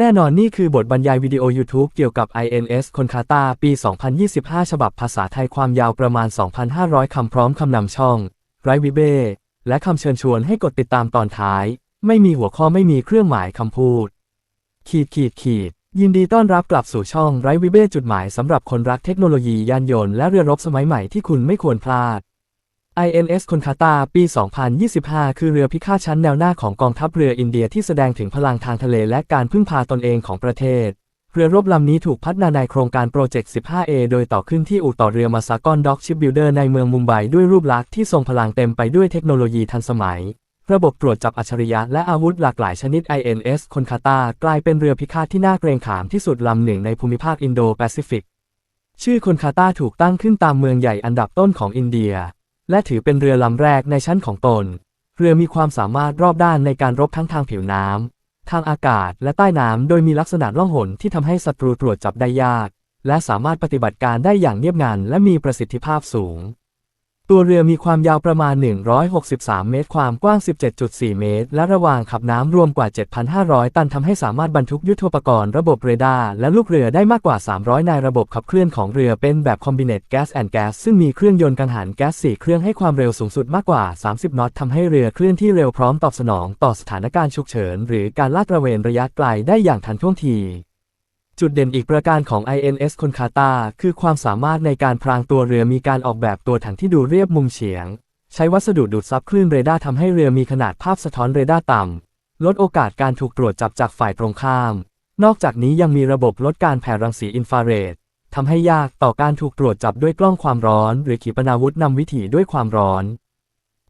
แน่นอนนี่คือบทบรรยายวิดีโอ YouTube เกี่ยวกับ INS คนคาตาปี 2025 ฉบับภาษาไทยความยาวประมาณ 2,500 คำพร้อมคำนำช่อง ไรวิเบ้และคำเชิญชวนให้กดติดตามตอนท้าย ไม่มีหัวข้อไม่มีเครื่องหมายคำพูด ขีดขีดขีด ยินดีต้อนรับกลับสู่ช่องไรวิเบ้จุดหมายสำหรับคนรักเทคโนโลยียานยนต์และเรือรบสมัยใหม่ที่คุณไม่ควรพลาด INS คนคาตาปี 2025 คือเรือพิฆาตชั้นแนวหน้าของกองทัพเรืออินเดียที่แสดงถึงพลังทางทะเลและการพึ่งพาตนเองของประเทศ เรือรบลำนี้ถูกพัฒนาในโครงการโปรเจกต์ 15A โดยต่อขึ้นที่อู่ต่อเรือมาซากอนด็อกชิปบิลเดอร์ในเมืองมุมไบด้วยรูปลักษณ์ที่ทรงพลังเต็มไปด้วยเทคโนโลยีทันสมัย ระบบตรวจจับอัจฉริยะและอาวุธหลากหลายชนิด INS คนคาตากลายเป็นเรือพิฆาตที่น่าเกรงขามที่สุดลำหนึ่งในภูมิภาคอินโดแปซิฟิก ชื่อคนคาตาถูกตั้งขึ้นตามเมืองใหญ่อันดับต้นของอินเดีย และถือเป็นเรือลำแรกในชั้นของตน เรือมีความสามารถรอบด้านในการรบทั้งทางผิวน้ำ ทางอากาศและใต้น้ำ โดยมีลักษณะล่องหนที่ทำให้ศัตรูตรวจจับได้ยาก และสามารถปฏิบัติการได้อย่างเงียบงันและมีประสิทธิภาพสูง ตัวเรือมีความยาวประมาณ 163 เมตร ความกว้าง 17.4 เมตร และระหว่างขับน้ำรวมกว่า 7,500 ตันทำให้สามารถบรรทุกยุทโธปกรณ์ระบบเรดาร์และลูกเรือได้มากกว่า 300ในระบบขับเคลื่อนของเรือเป็นแบบคอมบิเนตแก๊สแอนด์แก๊สซึ่งมีเครื่องยนต์กังหันแก๊ส 4 เครื่องให้ความเร็วสูงสุดมากกว่า 30 นอตทำให้เรือเคลื่อนที่เร็วพร้อมตอบสนอง ต่อสถานการณ์ฉุกเฉิน หรือการลาดตระเวนระยะไกลได้อย่างทันท่วงที จุดเด่นอีกประการของ INS คนคาตาคือความสามารถในการพรางตัวเรือมีการออกแบบตัวถังที่ดูเรียบมุมเฉียง ใช้วัสดุดูดซับคลื่นเรดาร์ทำให้เรือมีขนาดภาพสะท้อนเรดาร์ต่ำ ลดโอกาสการถูกตรวจจับจากฝ่ายตรงข้าม นอกจากนี้ยังมีระบบลดการแผ่รังสีอินฟราเรดทำให้ยากต่อการถูกตรวจจับด้วยกล้องความร้อน หรือขีปนาวุธนำวิถีด้วยความร้อน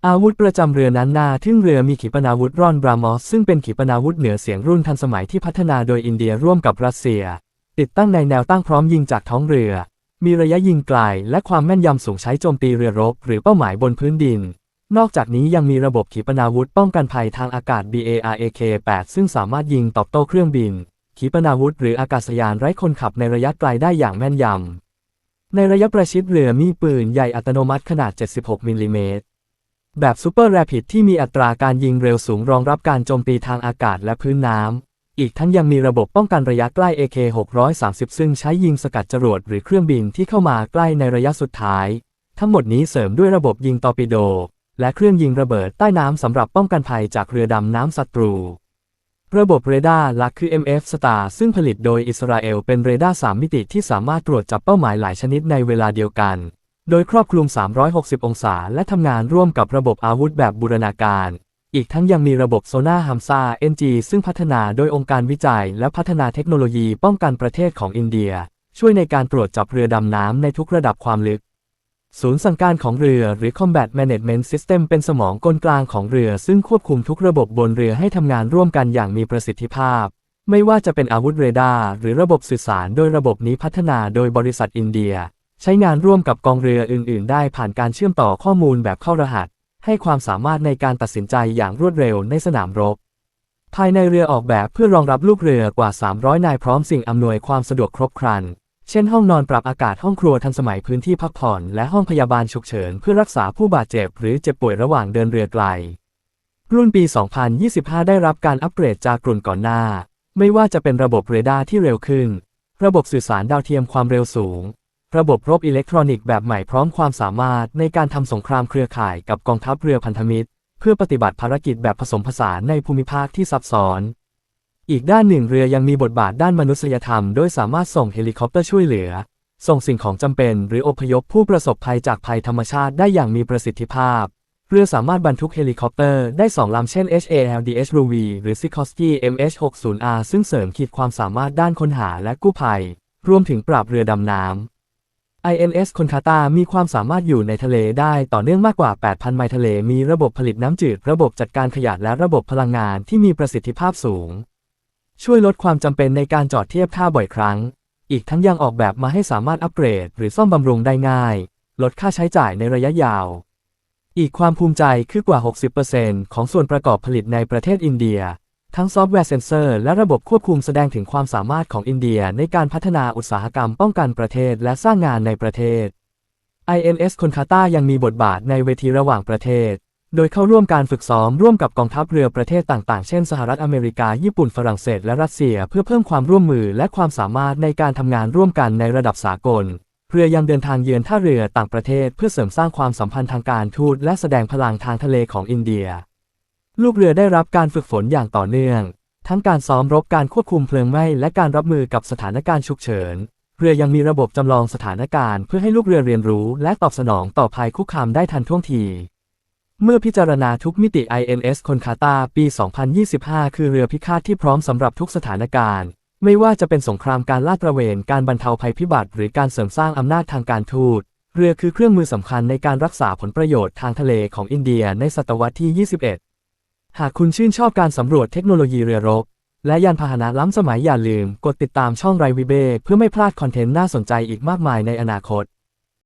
อาวุธประจำเรือนั้นนาทึ่งเรือมีขีปนาวุธรอนบรามอสซึ่งเป็นขีปนาวุธเหนือเสียงรุ่นทันสมัยที่พัฒนาโดยอินเดียร่วมกับรัสเซีย ติดตั้งในแนวตั้งพร้อมยิงจากท้องเรือ มีระยะยิงไกลและความแม่นยำสูงใช้โจมตีเรือรบ หรือเป้าหมายบนพื้นดิน นอกจากนี้ยังมีระบบขีปนาวุธป้องกันภัยทางอากาศ BARAK-8 ซึ่งสามารถยิงตอบโต้เครื่องบิน ขีปนาวุธหรืออากาศยานไร้คนขับในระยะไกลได้อย่างแม่นยำในระยะประชิดเรือมีปืนใหญ่อัตโนมัติขนาด 76 มิลลิเมตร แบบซูเปอร์แรปิดที่มีอัตราการยิงเร็วสูงรองรับการโจมตีทางอากาศและพื้นน้ำ อีกทั้งยังมีระบบป้องกันระยะใกล้ AK-630 ซึ่งใช้ยิงสกัดจรวดหรือเครื่องบินที่เข้ามาใกล้ในระยะสุดท้าย ทั้งหมดนี้เสริมด้วยระบบยิงตอร์ปิโด และเครื่องยิงระเบิดใต้น้ำสำหรับป้องกันภัยจากเรือดำน้ำศัตรู ระบบเรดาร์หลักคือ MF Star ซึ่งผลิตโดยอิสราเอลเป็นเรดาร์3มิติที่สามารถตรวจจับเป้าหมายหลายชนิดในเวลาเดียวกัน โดยครอบคลุม 360 องศา และทำงานร่วมกับระบบอาวุธแบบบูรณาการ อีกทั้งยังมีระบบโซน่าฮัมซา NG ซึ่งพัฒนาโดยองค์การวิจัย และพัฒนาเทคโนโลยีป้องกันประเทศของอินเดีย ช่วยในการตรวจจับเรือดำน้ำในทุกระดับความลึก ศูนย์สั่งการของเรือหรือ Combat Management System เป็นสมองกลกลางของเรือ ซึ่งควบคุมทุกระบบบนเรือให้ทำงานร่วมกันอย่างมีประสิทธิภาพ ไม่ว่าจะเป็นอาวุธเรดาร์หรือระบบสื่อสาร โดยระบบนี้พัฒนาโดยบริษัทอินเดีย ใช้งานร่วมกับกองเรืออื่น ๆ ได้ผ่านการเชื่อมต่อข้อมูลแบบเข้ารหัส ให้ความสามารถในการตัดสินใจอย่างรวดเร็วในสนามรบ ภายในเรือออกแบบเพื่อรองรับลูกเรือกว่า 300 นายพร้อมสิ่งอำนวยความสะดวกครบครัน เช่นห้องนอนปรับอากาศห้องครัวทันสมัยพื้นที่พักผ่อน และห้องพยาบาลฉุกเฉินเพื่อรักษาผู้บาดเจ็บหรือเจ็บป่วยระหว่างเดินเรือไกล รุ่นปี 2025 ได้รับการอัปเกรดจากรุ่นก่อนหน้า ไม่ว่าจะเป็นระบบเรดาร์ที่เร็วขึ้น ระบบสื่อสารดาวเทียมความเร็วสูง ระบบรบอิเล็กทรอนิกส์แบบใหม่พร้อมความสามารถในการทำสงครามเครือข่ายกับกองทัพเรือพันธมิตร เพื่อปฏิบัติภารกิจแบบผสมผสานในภูมิภาคที่ซับซ้อน อีกด้านหนึ่งเรือยังมีบทบาทด้านมนุษยธรรม โดยสามารถส่งเฮลิคอปเตอร์ช่วยเหลือ ส่งสิ่งของจำเป็น หรืออพยพผู้ประสบภัยจากภัยธรรมชาติได้อย่างมีประสิทธิภาพ เรือสามารถบรรทุกเฮลิคอปเตอร์ได้2ลำเช่น HALDS RUV หรือ Sikorsky MH60R ซึ่งเสริมขีดความสามารถด้านค้นหาและกู้ภัย รวมถึงปราบเรือดำน้ำ INS คนคาตามีความสามารถอยู่ในทะเลได้ต่อเนื่องมากกว่า 8,000 ไมล์ทะเล มีระบบผลิตน้ำจืด ระบบจัดการขยะ และระบบพลังงานที่มีประสิทธิภาพสูง ช่วยลดความจำเป็นในการจอดเทียบท่าบ่อยครั้ง อีกทั้งยังออกแบบมาให้สามารถอัปเกรด หรือซ่อมบำรุงได้ง่าย ลดค่าใช้จ่ายในระยะยาว อีกความภูมิใจคือกว่า 60%ของส่วนประกอบผลิตในประเทศอินเดีย ทั้งซอฟต์แวร์เซนเซอร์และระบบควบคุมแสดงถึงความสามารถของอินเดียในการพัฒนาอุตสาหกรรมป้องกันประเทศและสร้างงานในประเทศ INS คนคาตายังมีบทบาทในเวทีระหว่างประเทศ โดยเข้าร่วมการฝึกซ้อมร่วมกับกองทัพเรือประเทศต่างๆ เช่น สหรัฐอเมริกา ญี่ปุ่น ฝรั่งเศส และรัสเซีย เพื่อเพิ่มความร่วมมือและความสามารถในการทำงานร่วมกันในระดับสากล เรือยังเดินทางเยือนท่าเรือต่างประเทศ เพื่อเสริมสร้างความสัมพันธ์ทางการทูตและแสดงพลังทางทะเลของอินเดีย ลูกเรือได้รับการฝึกฝนอย่างต่อเนื่อง ทั้งการซ้อมรบการควบคุมเพลิงไหม้และการรับมือกับสถานการณ์ฉุกเฉิน เรือยังมีระบบจำลองสถานการณ์เพื่อให้ลูกเรือเรียนรู้และตอบสนองต่อภัยคุกคามได้ทันท่วงที เมื่อพิจารณาทุกมิติ INS คนคาตาปี 2025 คือเรือพิฆาตที่พร้อมสำหรับทุกสถานการณ์ ไม่ว่าจะเป็นสงครามการลาดตระเวน การบรรเทาภัยพิบัติ หรือการเสริมสร้างอำนาจทางการทูต เรือคือเครื่องมือสำคัญในการรักษาผลประโยชน์ทางทะเลของอินเดียในศตวรรษที่ 21 หากคุณชื่นชอบการสำรวจเทคโนโลยีเรือรบ และยานพาหนะล้ำสมัยอย่าลืม กดติดตามช่องไรวิเบ้เพื่อไม่พลาดคอนเทนต์น่าสนใจอีกมากมายในอนาคต